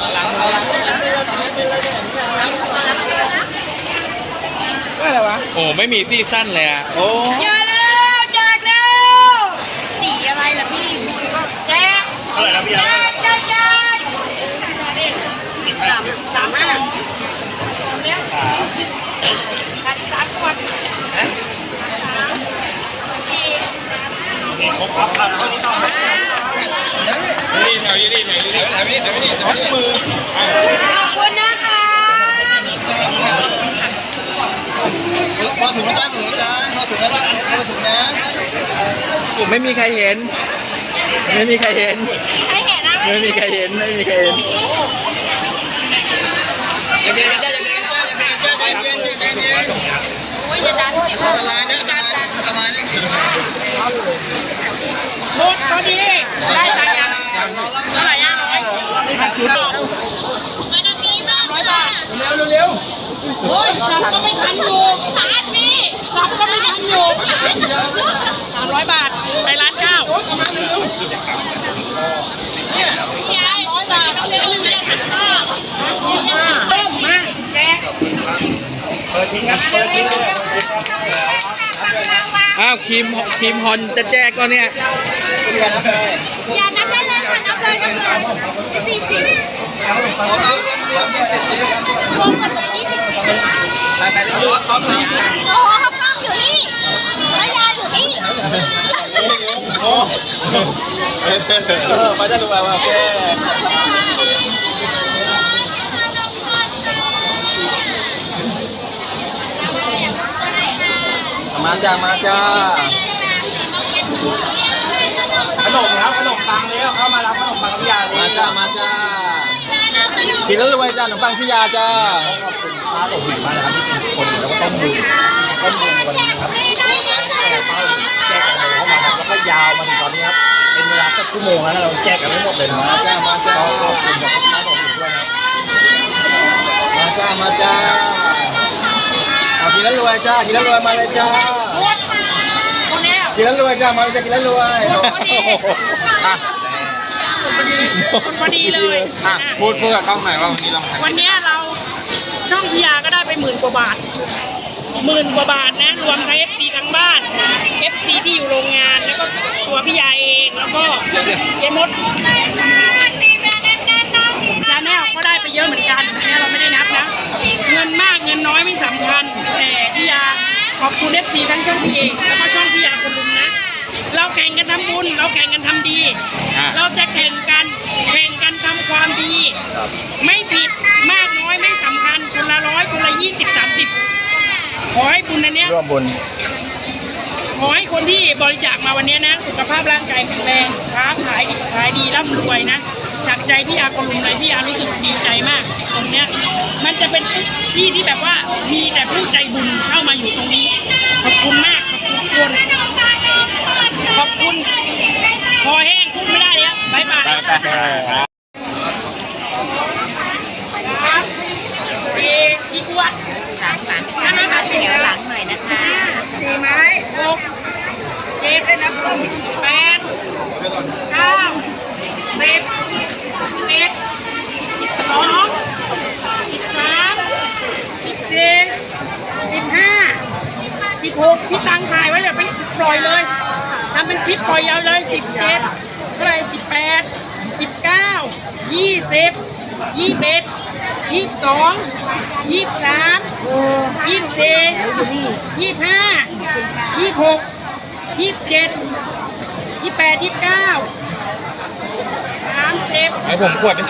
อะไรวะ โอ้ไม่มีซีซั่นเลยอะโอ้เจอแล้วแจกแล้วสีอะไรล่ะพี่แจกอะไรนะพี่แจกแจกแจกสามสามห้าแล้วขาดสามขวดนี่แถวนี้นี่แถวนี้แถวนี้แถวนี้แถวนี้มือ ขอบคุณนะคะพอถุงนะจ๊ะถุงนะจ๊ะพอถุงนะจ๊ะพอถุงนะผมไม่มีใครเห็น ไม่มีใครเห็นใครเห็นนะไม่มีใครเห็น ไม่มีใครเห็นอย่าเบียดกันจ้าอย่าเบียดกันจ้าอย่าเบียดกันจ้าใจเย็นใจเย็นโอ้ยจะดันเดี๋ยวอันตรานะอันตรายอันตรายนะ หมดพอดีได้ตังค์ยัง เท่าไหร่ยังร้อยร้อยบาทเร็วเร็วโอ้ยสับก็ไม่ทันอยู่สามนี่สับก็ไม่ทันอยู่สามร้อยบาทไปร้านข้าเนี่ยร้อยบาทเร็วเนี่ยข้าวมาเริ่มมาแจกอ้าวครีมครีมฮอนจะแจกก็เนี่ยอย่านับได้ เลยค่ะนับเลยนับเลยสี่สิบเอาเอารวมรวมยี่สิบเลยรวมกันเลยยี่สิบชิ้นไปไปขอขอสามโอ้ข้าวปั้มอยู่นี่แล้วยาอยู่นี่โอ้ไปได้ดูมาโอเคมาจ้ามาจ้าขนมครับขนมปังแล้วเข้ามารับขนม ปังพิยาเลยมาจ้ามาจ้ากินแล้วรวยจ้าขนมปังพิยาจ้าขอบคุณค้าหลงหินมากนะครับที่เป็นคนแล้วก็ต้นบุญต้นบุญในวันนี้ครับแจกกันเข้ามาครับแล้วก็ยาวมาถึงตอนนี้ครับเป็นเวลาสักชั่วโมงแล้วนะเราแจกกันไม่หมดเลยนะมาจ้ามาจ้าขอบคุณกับค้าหลงหินด้วยนะมาจ้ามาจ้าเอากินแล้วรวยจ้ากินแล้วรวยมาเลยจ้าคนเนี้ยกินแล้วรวยจ้ามาเลยจ้ากินแล้วรวยอะคน พอดีเลยอะพูดพูดกับกล้องหน่อยว่าวันนี้เราทำวันเนี้ยเราช่องพิยาก็ได้ไปหมื่นกว่าบาทหมื่นกว่าบาทนะรวมทั้ง FC ทั้งบ้าน FC ที่อยู่โรงงานแล้วก็ตัวพิยาเองแล้วก็เจมดชาแนลก็ได้ไปเยอะเหมือนกันอันนี้เราไม่ได้นับนะเงินมากเงินน้อยไม่สำคัญแต่พิยาขอบคุณ FC ทั้งช่องพี่เองแล้วก็ช่องพิยาคนลุมนะ เราแข่งกันทำบุญ เราแข่งกันทำดี อะเราจะแข่งกันแข่งกันทำความดีไม่ผิดมากน้อยไม่สำคัญคนละร้อยคนละยี่สิบสามสิบขอให้บุญอันเนี้ยร่วมบุญขอให้คนที่บริจาคมาวันเนี้ยนะ สุขภาพร่างกายแข็งแรงค้าขายดีขายดีร่ำรวยนะจากใจพี่อาคนลุงเลยพี่อารู้สึกดีใจมาก ตรงเนี้ยมันจะเป็นที่ที่แบบว่ามีแต่ผู้ใจบุญเข้ามาอยู่ตรงนี้ขอบคุณมากขอบคุณทุกคนขอบคุณคอแห้งพูดไม่ได้แล้วบายบาย ไปไป ครับสี่ กี่ขวดสามสามถ้าไม่มาเสียหลังหน่อยนะคะสี่ไม้หกเจ็ดเลยนะคุณแปดเก้าสิบสิบเอ็ดสิบสองสิบสามสิบสี่สิบห้าสิบหกที่ตังถ่ายไว้เลยไปปล่อยเลยทำเป็นคลิปปล่อยยาวเลยสิบเจ็ดเท่าไรสิบแปด สิบเก้ายี่สิบยี่สิบเอ็ดยี่สิบสองยี่สิบสามยี่สิบสี่ยี่สิบห้ายี่สิบหกยี่สิบเจ็ดยี่สิบแปดยี่สิบเก้าสามสิบให้ผมขวดดิ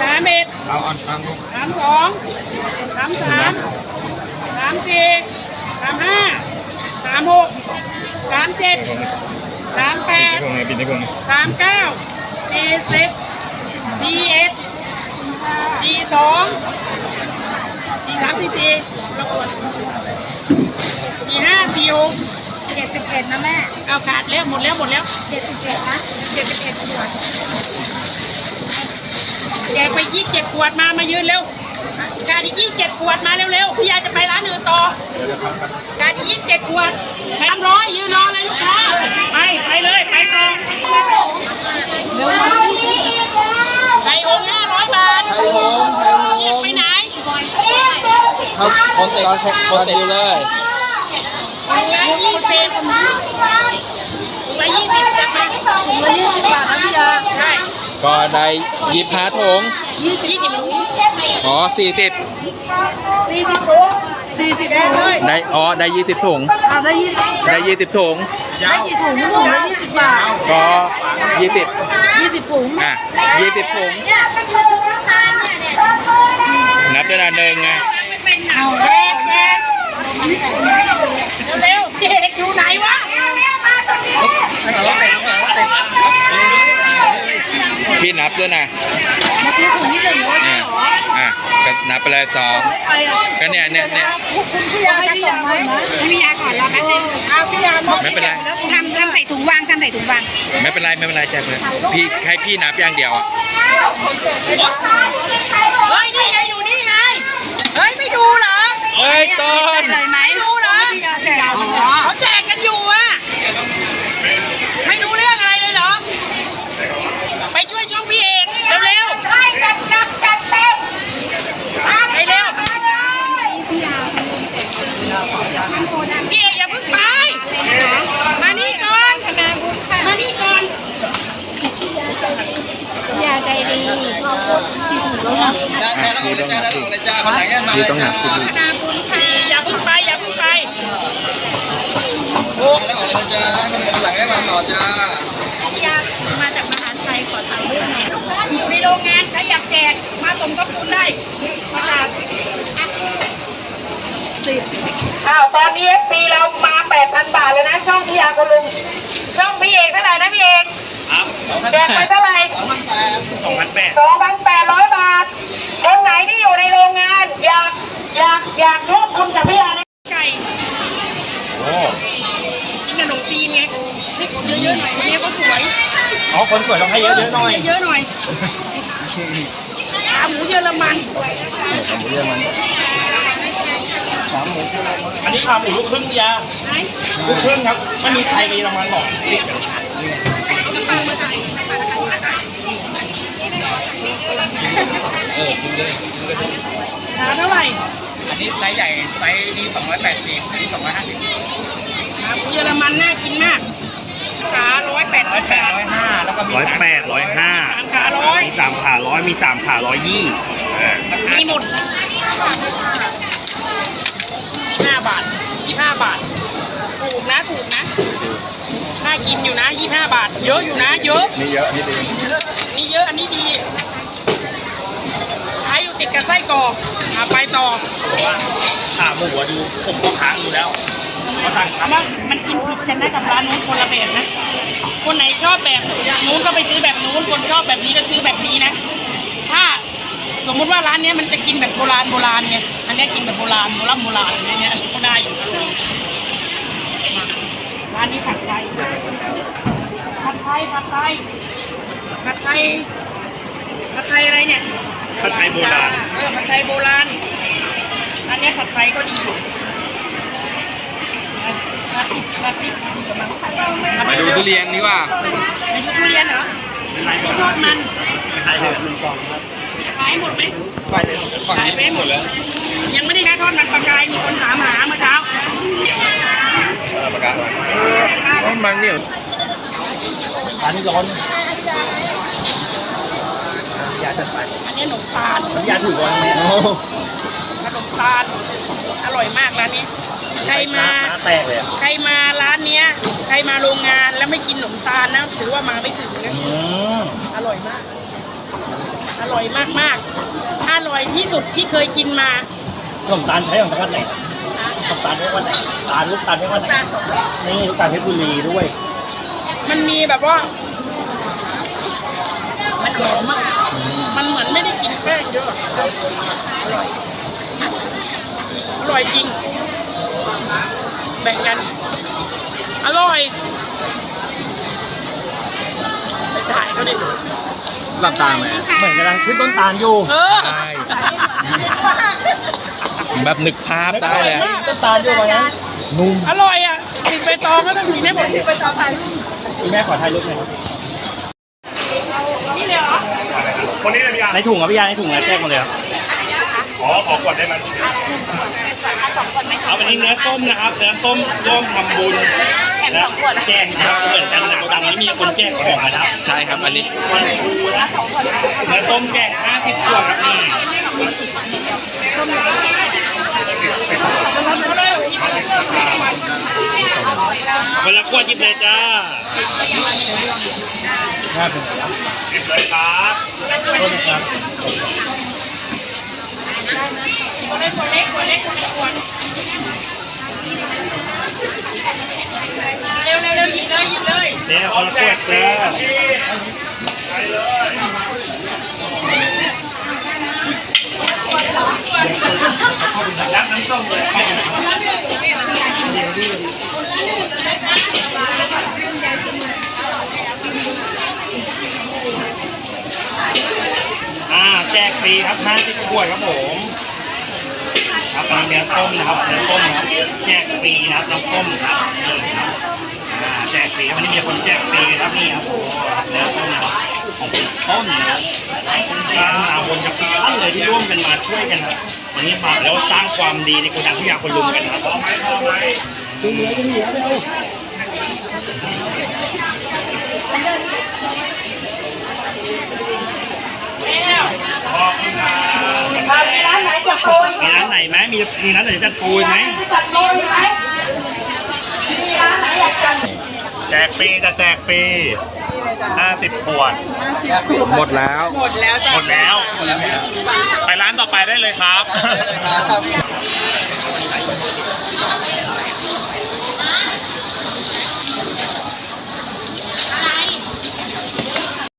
สามเอ็ดเอาอ่อนฟังสามสองสามสามสามสี่สามห้าสามหกสามเจ็ดสามแปดพวกนี้ปิดให้ผมสามเก้า สี่สิบสี่เอ็ดสี่สองสี่สามสี่สี่ประกวดสี่ห้าสี่หกเจ็ดสิบเอ็ดนะแม่เอาขาดแล้วหมดแล้วหมดแล้วเจ็ดสิบเอ็ดนะเจ็ดสิบเอ็ดขวดแกไปยี่สิบเจ็ดขวดมามายืนเร็วการอีกยี่สิบเจ็ดขวดมาเร็วๆพี่ยาจะไปร้านอื่นต่อการอีกยี่สิบเจ็ดขวดสามร้อยยืนรอเลยลูกค้าไปไปเลยไปต่อเร็วไปองค์ห้าร้อยบาท ใคร เขาคนเตะคนเตะเลยถุงละยี่สิบถุงละยี่สิบจะมาถุงละยี่สิบบาทนะพี่ยาใช่ก็ได้ยิบหาถุงยี่สิบยี่สิบถุงอ๋อสี่สิบสี่สิบถุงสี่สิบเลยได้อ๋อได้ยี่สิบถุงเอาได้ยี่สิบได้ยี่สิบถุงได้กี่ถุงถุงละยี่สิบบาทก็ยี่สิบยี่สิบถุงอะยี่สิบถุงนับด้วยนะหนึ่งไง เอาแรกแรกเร็วๆเด็กอยู่ไหนวะพี่นับด้วยนะมาซื้อถุงที่หนึ่งเลยอะอะก็นับไปเลยสองก็เนี่ยเนี่ยเนี่ยคุณพี่ยาให้พี่ยาก่อนนะให้พี่ยาก่อนรอแป๊บนึงเอาพี่ยาไม่เป็นไร ทำทำใส่ถุงวางทำใส่ถุงวางไม่เป็นไรไม่เป็นไรแจ็คเลยพี่ให้พี่นับอย่างเดียวอะ เฮ้ยนี่ไงอยู่นี่ไง เฮ้ยไม่ดูเหรอเฮ้ยต้นเลยไหมไม่ดูเหรอพี่ยาแจกอ๋อเขาแจกกันอยู่อะไม่รู้เรื่องอะไรเลยเหรอ ไปช่วยช่องพี่เอกเร็วๆใช่จัดจัดจัดเต็มไปเร็วพี่เอกอย่าเพิ่งไป มานี่ก่อน มานี่ก่อน พี่ยาใจดี ได้แล้วเลยจ้าได้แล้วเลยจ้าคนไหนมาพี่ต้องนับพี่ดูนาคุณค่ะอย่าพิ่งไปอย่าพิ่งไปโอ้แล้วออกเลยจ้าคนหลังได้มาต่อจ้าอยากมาจากมหาชัยขอถ่ายรูปหน่อยอยู่ในโรงงานถ้าอยากแจกมาสมทบทุนได้ประกาศสิบอ้าวตอนนี้ FP เรามา8,000บาทเลยนะช่องพี่ยาคุณลุงช่องพี่เอกเท่าไหร่นะพี่เอก แจกไปเท่าไหร่สองพันแปด2,800บาท คนไหนที่อยู่ในโรงงาน อยากอยากอยากร่วมทุนกับพี่ยานะไก่โอ้กินขนมจีนไงให้เยอะๆหน่อยวันนี้ก็สวยอ๋อคนสวยต้องให้เยอะๆหน่อยเยอะๆหน่อยขาหมูเยอรมันอันนี้ขาหมูลูกครึ่งยาไหนลูกครึ่งครับไม่มีไทยกับเยอรมันหรอก ติดกันขาเท่าไหร่อันนี้ไซส์ใหญ่ไซส์นี้สองร้อยแปดสิบอันนี้สองร้อยห้าสิบขาเยอรมันน่ากินมากขาร้อยแปดร้อยแปดร้อยห้าแล้วก็มีร้อยแปดร้อยห้ามขาร้อยมีสามขาร้อยมีสามขาร้อยยี่มีหมดห้าบาทยี่ห้าบาท ถูกนะถูกนะ น่ากินอยู่นะยี่ห้าบาท เยอะอยู่ นะเยอะนี่เยอะนี่ดีนี่เยอะอันนี้ดีขายอยู่ติดกับไส้กรอกอะไปต่อขาหมูอะดูผมก็ค้างอยู่แล้วเขาสั่งครับว่ามันกินผิดกันนะกับร้านนู้นคนละแบบนะ คนไหนชอบแบบนู้นก็ไปซื้อแบบนู้น คนชอบแบบนี้ก็ซื้อแบบนี้นะ ถ้าสมมุติว่าร้านเนี้ยมันจะกินแบบโบราณโบราณไง อันเนี้ยกินแบบโบราณโบราณโบราณอะไรเงี้ยอันนี้ก็ได้อยู่นะมาร้านนี้ผัดไทย ผัดไทยผัดไทยผัดไทยผัดไทยอะไรเนี่ยผัดไทยโบราณเออผัดไทยโบราณอันเนี้ยผัดไทยก็ดีอยู่ผัดพริกผัดพริกกำลังมาดูทุเรียนดีกว่าไปดูทุเรียนเหรอไปทอดมันไทยเลยหนึ่งกล่องครับขายหมดไหมไปเลยฝั่งขายนี้ไปหมดแล้วยังไม่ได้นะทอดมันปลากายมีคนถามหาเมื่อเช้าประกาศว่ามันเนี่ย อันนี้ร้อนยาจัดไปอันนี้ขนมตาลยาถือก่อนไหมขนมตาลอร่อยมากร้านนี้ ใครมาน้แตกเลยอะใครมาร้านเนี้ย ใครมาโรงงานแล้วไม่กินขนมตาลนะถือว่ามาไม่ถึงนะอืมอร่อยมาก อร่อยมากมากๆอร่อยที่สุดที่เคยกินมาขนมตาลใช้ของจังหวัดไหนขนมตาลใช้จังหวัดไหนตาลลูกตาลใช้จังหวัดไหนนี่ลูกตาลเพชรบุรีด้วย มันมีแบบว่า มันหอมมากมันเหมือนไม่ได้กินแป้งเยอะอะอร่อยอร่อยจริง แบ่งกัน อร่อยไปถ่ายเขาดิหลับตาไหมเหมือนกำลังขึ้นต้นตาลอยู่เออใช่แบบนึกภาพได้เลยต้นตาลอยู่วันนั้นนุ่มอร่อยอะติดใบตองก็ต้องมีไม่หมดติดใบตองไป คุณแม่ขอถ่ายรูปหน่อยครับนี่เลยเหรอคนนี้เลยพี่ยาในถุงอะพี่ยาในถุงอะแจ้งมาเลยครับขอขอกดได้ไหมสองคนไหมเอาวันนี้เนื้อส้มนะครับเนื้อส้มร่วมทำบุญแถมและสองขวดนะแจกนะครับเหมือนกันนะโกดังนี้มีคนแจกของนะครับใช่ครับอันนี้สองคนเนื้อส้มแจก50ขวดครับนี่ คนละขวดยิบเลยจ้าน่าเป็นหยิบเลยครับต้นครับคนเล็กคนเล็กคนเล็กคนเล็กคนเร็วเร็วเร็วหยิบเลยหยิบเลยเดี๋ยวคนละขวดจ้า รับน้ำส้มเลยอ่าแจกฟรีครับ50ขวดครับผมครับเป็นเนื้อส้มนะครับเนื้อส้มนะครับแจกฟรีนะครับน้ำส้มครับนี่ครับอ่าแจกฟรีวันนี้มีคนแจกฟรีครับนี่ครับโอ้โหเนื้อส้มนะครับของต้นนะครับ ทางอาบนกับทุกท่านเลยที่ร่วมกันมาช่วยกันครับวันนี้มาแล้วสร้างความดีในโกดังทุกอย่างคนลุมกันนะครับพอไหมพอไหมแล้วขอบคุณครับมีร้านไหนจะโกยมีร้านไหนไหมมีมีร้านไหนจะปูไหมจัดโกยไหมมีร้านไหนอยากจัดแจกฟรีจะแจกฟรี 50ขวด หมดแล้ว หมดแล้วจ้ะหมดแล้ว ไปร้านต่อไปได้เลยครับครับ